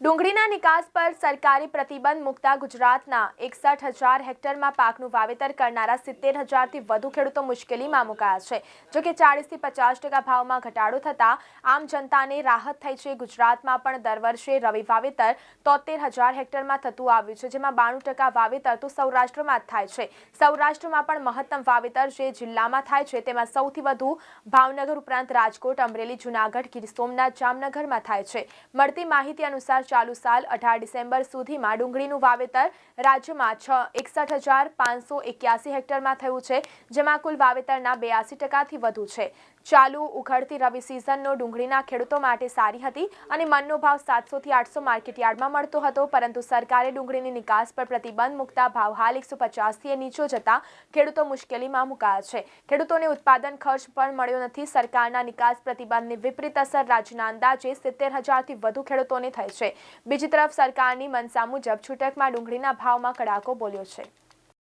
ડુંગળીના નિકાસ પર સરકારી પ્રતિબંધ મૂકતા ગુજરાતના એકસઠ હજાર હેક્ટરમાં પાકનું વાવેતર કરનારા સિત્તેર હજારથી વધુ ખેડૂતો મુશ્કેલીમાં મુકાયા છે. જોકે ચાળીસથી પચાસ ટકા ભાવમાં ઘટાડો થતાં આમ જનતાને રાહત થઈ છે. ગુજરાતમાં પણ દર વર્ષે રવિ વાવેતર તોતેર હજાર હેક્ટરમાં થતું આવ્યું છે, જેમાં બાણું ટકા વાવેતર તો સૌરાષ્ટ્રમાં જ થાય છે. સૌરાષ્ટ્રમાં પણ મહત્તમ વાવેતર જે જિલ્લામાં થાય છે, તેમાં સૌથી વધુ ભાવનગર ઉપરાંત રાજકોટ, અમરેલી, જુનાગઢ, ગીર સોમનાથ, જામનગરમાં થાય છે. મળતી માહિતી અનુસાર ચાલુ સાલ અઢાર ડિસેમ્બર સુધીમાં ડુંગળીનું વાવેતર રાજ્યમાં છ, એકસઠ હજાર પાંચસો એક્યાસી હેક્ટરમાં થયું છે, જેમાં કુલ વાવેતરના બેયાસી ટકાથી વધુ છે. ચાલુ ઉખડતી રવિ સિઝનનો ડુંગળીના ખેડૂતો માટે સારી હતી અને મનનો ભાવ સાતસોથી આઠસો માર્કેટયાર્ડમાં મળતો હતો, પરંતુ સરકારે ડુંગળીની નિકાસ પર પ્રતિબંધ મૂકતા ભાવ હાલ એકસો પચાસથી નીચો જતા ખેડૂતો મુશ્કેલીમાં મુકાયા છે. ખેડૂતોને ઉત્પાદન ખર્ચ પણ મળ્યો નથી, સરકારના નિકાસ પ્રતિબંધની વિપરીત અસર રાજ્યના અંદાજે સિત્તેર હજારથી વધુ ખેડૂતોને થઈ છે. બીજી તરફ સરકારની મનસા મુજબ છૂટકમાં ડુંગળીના ભાવમાં કડાકો બોલ્યો છે.